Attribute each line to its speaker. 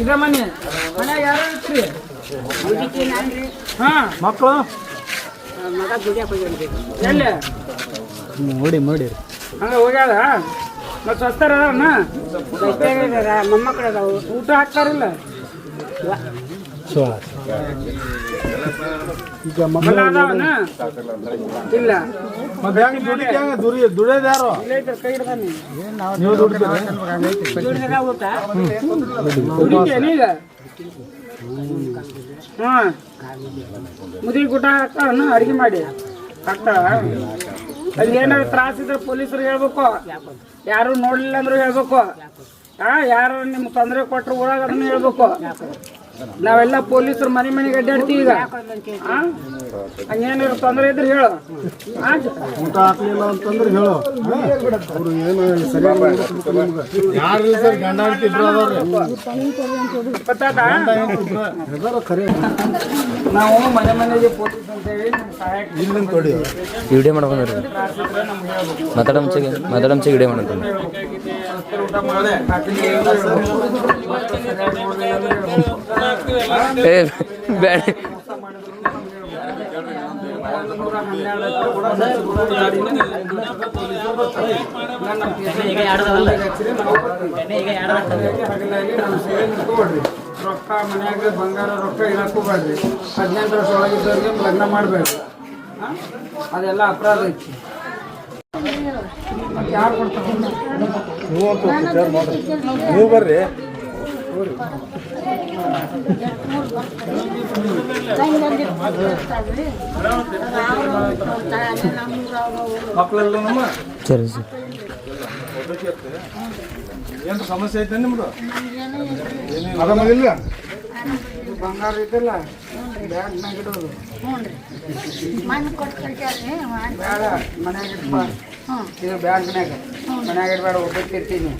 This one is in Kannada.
Speaker 1: ಇದ ಮನೆ ಮನ್ಯಾಗ ಯಾರು ಇರ್ತೀರಿ? ಹಾ.
Speaker 2: ಮಕ್ಕಳು?
Speaker 3: ಮಗ ದುಡಿಯಕ್ಕೆ ಹೋಗಿ
Speaker 1: ಎಲ್ಲಿ?
Speaker 2: ನೋಡಿ ನೋಡಿ.
Speaker 1: ಹಂಗ ಹೋಗ್ಯಾದ ಮತ್ತೆ ಸ್ವಸ್ಥರ ಅದಾರನ?
Speaker 3: ಮೊಮ್ಮಕ್ಕಳು ಅದಾವು.
Speaker 1: ಊಟ ಹಾಕ್ತಾರಿಲ್ಲ? ಇಲ್ಲ.
Speaker 2: ಮತ್ತೆ ಹೆಂಗ್ ದುಡಿಕೆ ಹೆಂಗ ದುಡಿ ದುಡಿಯೋದು ಯಾರು?
Speaker 1: ಇಲ್ಲ ಐತೆ ಕೈ ಹಿಡ್ದಾನಿ
Speaker 2: ನೀವು
Speaker 1: ಹಾ. ಮುದಿಗೆ ಊಟ ಹಾಕ್ತಾವನ ಅಡಿಗೆ ಮಾಡಿ. ಹಾಕ್ತಾಳ? ಅಲ್ಲಿ ಏನಾದ್ರು ತ್ರಾಸ ಇದ್ರೆ ಪೊಲೀಸರು ಹೇಳ್ಬೇಕು. ಯಾರು ನೋಡ್ಲಿಲ್ಲ ಅಂದ್ರೂ ಹೇಳ್ಬೇಕು. ಹಾ ಯಾರು ನಿಮ್ಗೆ ತೊಂದರೆ ಕೊಟ್ಟರು ಊರಾಗ ಅದನ್ನು ಹೇಳ್ಬೇಕು. ನಾವೆಲ್ಲ ಪೊಲೀಸರು ಮನೆ ಮನೆಗೆ ಅಡ್ಡಾಡ್ತೀವಿ ಈಗ. ಹಂಗೇನಾದ್ರು ತೊಂದರೆ ಇದ್ರೆ ಹೇಳು.
Speaker 2: ಊಟ ಹಾಕ್ಲಿಲ್ಲ ಅಂತಂದ್ರೆ ಹೇಳು. ಅವ್ರು ಏನು ಸರಿಯಾಗಿ ಯಾರಿಲ್ಲ ಸರ್ ಗಂಡ ಹೆಂಡ್ತಿ ಇಬ್ರು ಅದಾವ್ರಿ.
Speaker 1: ಗೊತ್ತಾತಾ ನಾವು ಮನೆ ಮನೆಗೆ ಪೊಲೀಸ್ ಅಂತೇಳಿ
Speaker 2: ಇಲ್ಲ ತೊಡಿ.
Speaker 4: ವಿಡಿಯೋ ಮಾಡ್ಕೊಂಡ್ರಿ ಮಾತಾಡೋ ಮುಂಚೆಗೆ ಮಾತಾಡೋ ವಿಡಿಯೋ ಬಂದ್ರಿ.
Speaker 1: ಊಟ ಮಾಡಿ
Speaker 4: ಏ ಬ್ಯಾಡ
Speaker 1: ರೊಕ್ಕ ಮನ್ಯಾಗ ಬಂಗಾರ ರೊಕ್ಕ ಇಡಕ್ಕೂ ಬೇಡ್ರಿ ಹದಿನೆಂಟು ವರ್ಷ ಒಳಗಿದ್ದವ್ರಿಗೆ ಲಗ್ನ ಮಾಡಬೇಡ್ರಿ ಅದೆಲ್ಲ ಅಪರಾಧ ಐತಿ ಯಾರು ಕೊಡ್ತಾರೆ
Speaker 2: ನೀವು ಬರ್ರಿ
Speaker 4: ಸರಿ ಸರ್.
Speaker 2: ಏನು ಸಮಸ್ಯೆ ಐತೆ ನಿಮ್ದು? ಆರಾಮದಿಲ್ಲ
Speaker 1: ಬಂಗಾರ ಐತಲ್ಲ ಬ್ಯಾಂಕ್ನಾಗ ಇಡೋದು. ಬೇಡ ಮನ್ಯಾಗ ಇಟ್ಪ ಇದು ಬ್ಯಾಂಕ್ನಾಗ ಮನ್ಯಾಗ ಇಡಬೇಡ ಒಬ್ಬಕ್ಕೆ ಇರ್ತೀನಿ.